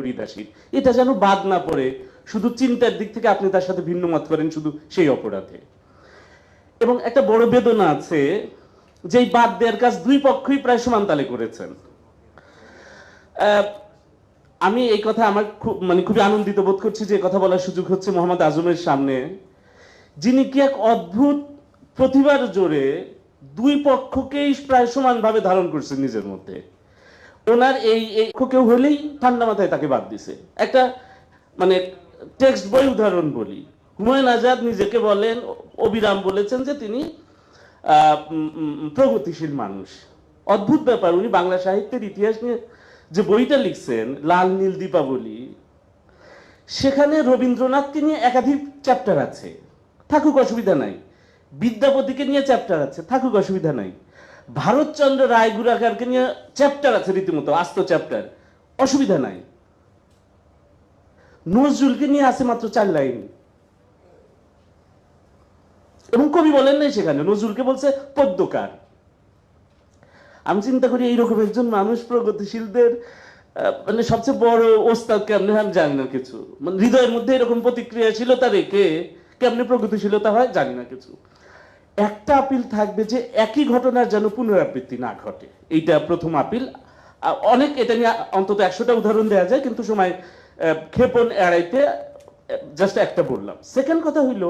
পরিদাসী এটা যেন বাদ না পড়ে, শুধু চিন্তার দিক থেকে আপনি তার সাথে ভিন্ন মত করেন, শুধু সেই অপরাধে। এবং একটা বড় বেদনা আছে, যে বাদ দেওয়ার কাজ দুই পক্ষই প্রায় সমান তালে করেছেন। আমি এই কথা আমার খুব মানে খুবই আনন্দিত বোধ করছি যে কথা বলার সুযোগ হচ্ছে মোহাম্মদ আজমের সামনে। যিনি কি এক অদ্ভুত প্রতিভার জোরে দুই পক্ষকেই প্রায় সমানভাবে ধারণ করছেন নিজের মধ্যে। ওনার এই এই কেউ হলেই ঠান্ডা মাথায় তাকে বাদ দিছে। একটা মানে টেক্সট বই উদাহরণ বলি। হুমায়ুন আজাদ নিজেকে বলেন, অবিরাম বলেছেন যে তিনি প্রগতিশীল মানুষ। অদ্ভুত ব্যাপার, উনি বাংলা সাহিত্যের ইতিহাস নিয়ে যে বইটা লিখছেন, লাল নীল দীপাবলি, সেখানে রবীন্দ্রনাথকে নিয়ে একাধিক চ্যাপ্টার আছে। থাকুক অসুবিধা নাই। বিদ্যাপতিকে নিয়ে চ্যাপ্টার আছে, থাকুক অসুবিধা নাই। ভারতচন্দ্র রায় গুরাকারকে নিয়ে চ্যাপ্টার আছে রীতিমতো, আস্ত চ্যাপ্টার অসুবিধা নাই। নজরুলকে নিয়ে আছে মাত্র চার লাইন। এবং কবি বলেন নাই সেখানে, নজরুলকে বলছে পদ্মকার। আমি চিন্তা করি এইরকম একজন মানুষ প্রগতিশীলদের মানে সবচেয়ে বড় ওস্তাদ কেমনে আমি জানি না কিছু। মানে হৃদয়ের মধ্যে এরকম প্রতিক্রিয়া প্রতিক্রিয়াশীলতা রেখে কেমনে প্রগতিশীলতা হয় জানি না কিছু। একটা আপিল থাকবে যে একই ঘটনার যেন পুনরাবৃত্তি না ঘটে। এইটা প্রথম আপিল। অনেক এটা নিয়ে অন্তত একশোটা উদাহরণ দেওয়া যায়, কিন্তু সময় ক্ষেপণ এড়াইতে জাস্ট একটা বললাম। সেকেন্ড কথা হইল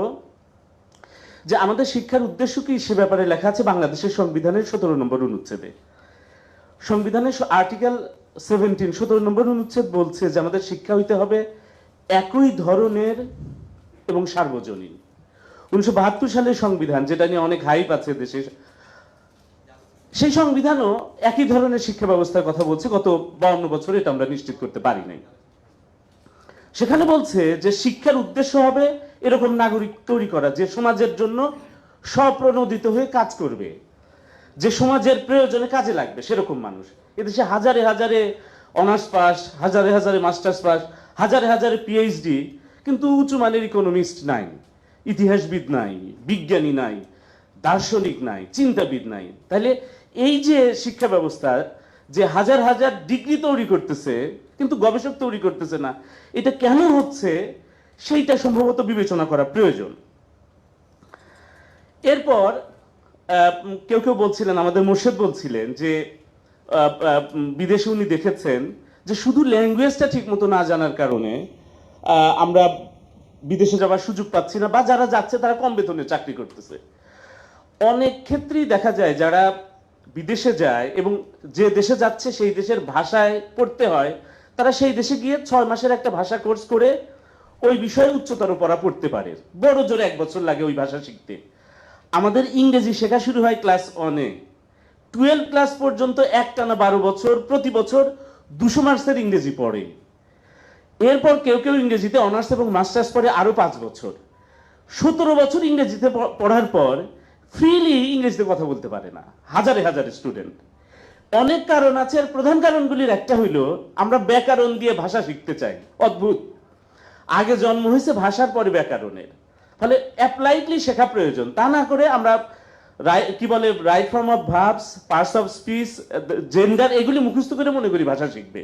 যে আমাদের শিক্ষার উদ্দেশ্য কি সে ব্যাপারে লেখা আছে বাংলাদেশের সংবিধানের সতেরো নম্বর অনুচ্ছেদে। সংবিধানের আর্টিকেল সেভেন্টিন সতেরো নম্বর অনুচ্ছেদ বলছে যে আমাদের শিক্ষা হইতে হবে একই ধরনের এবং সার্বজনীন। উনিশশো বাহাত্তর সালের সংবিধান, যেটা নিয়ে অনেক হাইপ আছে দেশে সেই সংবিধানও একই ধরনের শিক্ষা ব্যবস্থার কথা বলছে, গত বাউন্ন বছর এটা আমরা নিশ্চিত করতে পারি নাই। সেখানে বলছে যে শিক্ষার উদ্দেশ্য হবে এরকম নাগরিক তৈরি করা, যে সমাজের জন্য স্বপ্রণোদিত হয়ে কাজ করবে, যে সমাজের প্রয়োজনে কাজে লাগবে, সেরকম মানুষ। এদেশে হাজারে হাজারে অনার্স পাস, হাজারে হাজারে মাস্টার্স পাস, হাজারে হাজারে পিএইচডি কিন্তু উঁচু মানের ইকোনমিস্ট নাই। ইতিহাসবিদ নাই, বিজ্ঞানী নাই, দার্শনিক নাই, চিন্তাবিদ নাই। তাহলে এই যে শিক্ষা ব্যবস্থা যে হাজার হাজার ডিগ্রি তৈরি করতেছে, কিন্তু গবেষক তৈরি করতেছে না, এটা কেন হচ্ছে? সেইটা সম্ভবত বিবেচনা করা প্রয়োজন। এরপর কেউ কেউ বলছিলেন, আমাদের মোর্শেদ বলছিলেন যে বিদেশে উনি দেখেছেন যে শুধু ল্যাঙ্গুয়েজটা ঠিক মতো না জানার কারণে আমরা বিদেশে যাওয়ার সুযোগ পাচ্ছি না, বা যারা যাচ্ছে তারা কম বেতনে চাকরি করতেছে। অনেক ক্ষেত্রেই দেখা যায় যারা বিদেশে যায় এবং যে দেশে যাচ্ছে সেই দেশের ভাষায় পড়তে হয়, তারা সেই দেশে গিয়ে ছয় মাসের একটা ভাষা কোর্স করে ওই বিষয়ে উচ্চতর পড়া পড়তে পারে। বড় জোরে এক বছর লাগে ওই ভাষা শিখতে। আমাদের ইংরেজি শেখা শুরু হয় ক্লাস ওয়ানে টুয়েলভ ক্লাস পর্যন্ত একটানা বারো বছর, প্রতি বছর দুশো মার্কসের ইংরেজি পড়ে। এরপর কেউ কেউ ইংরেজিতে অনার্স এবং মাস্টার্স পড়ে আরও পাঁচ বছর। সতেরো বছর ইংরেজিতে পড়ার পর ফ্রিলি ইংরেজিতে কথা বলতে পারে না। হাজারে হাজারে স্টুডেন্ট অনেক কারণ আছে, আর প্রধান কারণগুলির একটা হইল, আমরা ব্যাকরণ দিয়ে ভাষা শিখতে চাই। অদ্ভুত। আগে জন্ম হয়েছে ভাষার পরে ব্যাকরণের। ফলে অ্যাপ্লাইডলি শেখা প্রয়োজন। তা না করে আমরা কি বলে right form of verbs parts of speech gender এগুলি মুখস্থ করে মনে করি ভাষা শিখবে।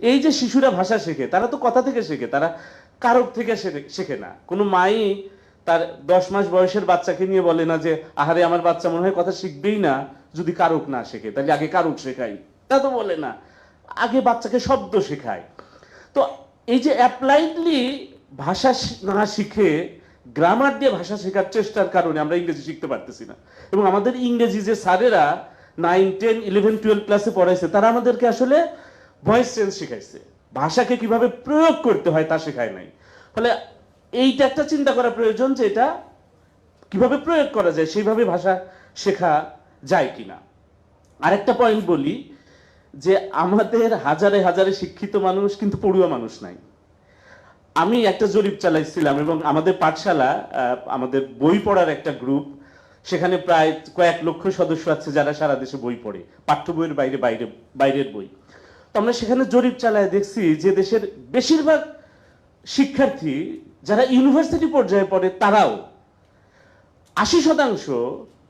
এই যে শিশুরা ভাষা শেখে, তারা তো কথা থেকে শেখে, তারা কারক থেকে শেখে- না। কোনো মাই তার দশ মাস বয়সের বাচ্চাকে নিয়ে বলে না যে, আহারে, আমার বাচ্চা মনে হয় কথা শিখবেই না, যদি কারক না শেখে, তাহলে আগে কারক শেখাই। তা তো বলে না। আগে বাচ্চাকে শব্দ শেখায়। তো এই যে অ্যাপ্লাইডলি ভাষা না শিখে গ্রামার দিয়ে ভাষা শেখার চেষ্টার কারণে আমরা ইংরেজি শিখতে পারতেছি না। এবং আমাদের ইংরেজি যে স্যারেরা নাইন টেন ইলেভেন টুয়েলভ ক্লাসে পড়াইছে, তারা আমাদেরকে আসলে ভয়েস চেঞ্জ শিখাইছে। ভাষাকে কীভাবে প্রয়োগ করতে হয় তা শেখায় নাই। ফলে এইটা একটা চিন্তা করা প্রয়োজন যে এটা কীভাবে প্রয়োগ করা যায়, সেইভাবে ভাষা শেখা যায় কিনা। আরেকটা পয়েন্ট বলি যে আমাদের হাজারে হাজারে শিক্ষিত মানুষ কিন্তু পড়ুয়া মানুষ নাই। আমি একটা জরিপ চালাইছিলাম এবং আমাদের পাঠশালা আমাদের বই পড়ার একটা গ্রুপ সেখানে প্রায় কয়েক লক্ষ সদস্য আছে যারা সারা দেশে বই পড়ে, পাঠ্য বইয়ের বাইরে বাইরে, বাইরের বই। তো আমরা সেখানে জরিপ চালায় দেখছি যে দেশের বেশিরভাগ শিক্ষার্থী যারা ইউনিভার্সিটি পর্যায়ে পড়ে, তারাও আশি শতাংশ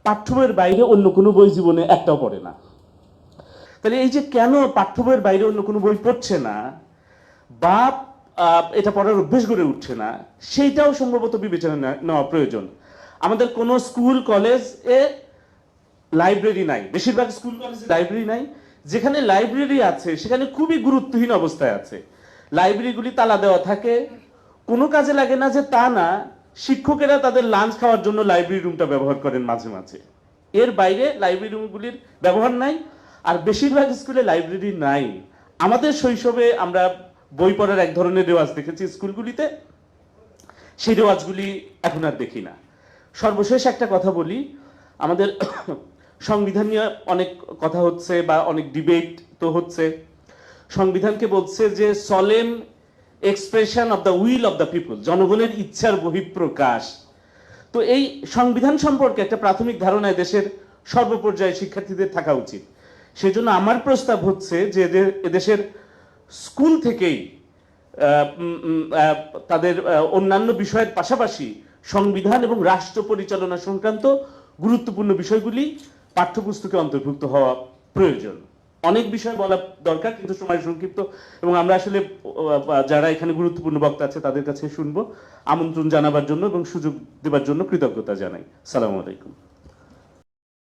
পাঠ্য বইয়ের বাইরে অন্য কোনো বই জীবনে একটাও পড়ে না। তাহলে এই যে কেন পাঠ্য বইয়ের বাইরে অন্য কোনো বই পড়ছে না, বা এটা পড়ার অভ্যেস গড়ে উঠছে না, সেইটাও সম্ভবত বিবেচনা নেওয়া প্রয়োজন। আমাদের কোনো স্কুল, কলেজ এ লাইব্রেরি নাই। বেশিরভাগ স্কুল, কলেজে লাইব্রেরি নাই। যেখানে লাইব্রেরি আছে, সেখানে খুবই গুরুত্বহীন অবস্থায় আছে। লাইব্রেরিগুলি তালা দেওয়া থাকে। কোনো কাজে লাগে না যে তা না, শিক্ষকেরা তাদের লাঞ্চ খাওয়ার জন্য লাইব্রেরি রুমটা ব্যবহার করেন মাঝে মাঝে। এর বাইরে লাইব্রেরি রুমগুলির ব্যবহার নাই, আর বেশিরভাগ স্কুলে লাইব্রেরি নাই। আমাদের শৈশবে আমরা বই পড়ার এক ধরনের রেওয়াজ দেখেছি স্কুলগুলিতে। সেই রেওয়াজগুলি এখন আর দেখি না। সর্বশেষ একটা কথা বলি, আমাদের সংবিধান নিয়ে অনেক কথা হচ্ছে বা অনেক ডিবেট তো হচ্ছে। সংবিধানকে বলছে যে solemn expression of the will of the people জনগণের ইচ্ছার বহিঃপ্রকাশ। তো এই সংবিধান সম্পর্কে একটা প্রাথমিক ধারণায় দেশের সর্বপর্যায়ে শিক্ষার্থীদের থাকা উচিত। সেজন্য আমার প্রস্তাব হচ্ছে যে এদের- এদেশের স্কুল থেকেই তাদের অন্যান্য বিষয়ের পাশাপাশি সংবিধান এবং রাষ্ট্র পরিচালনা সংক্রান্ত গুরুত্বপূর্ণ বিষয়গুলি পাঠ্যপুস্তকে অন্তর্ভুক্ত হওয়া প্রয়োজন। অনেক বিষয় বলা দরকার, কিন্তু সময় সংক্ষিপ্ত। এবং আমরা আসলে, যারা এখানে গুরুত্বপূর্ণ বক্তা আছে, তাদের কাছে শুনব। আমন্ত্রণ জানাবার জন্য এবং সুযোগ দেবার জন্য কৃতজ্ঞতা জানাই। সালাম আলাইকুম।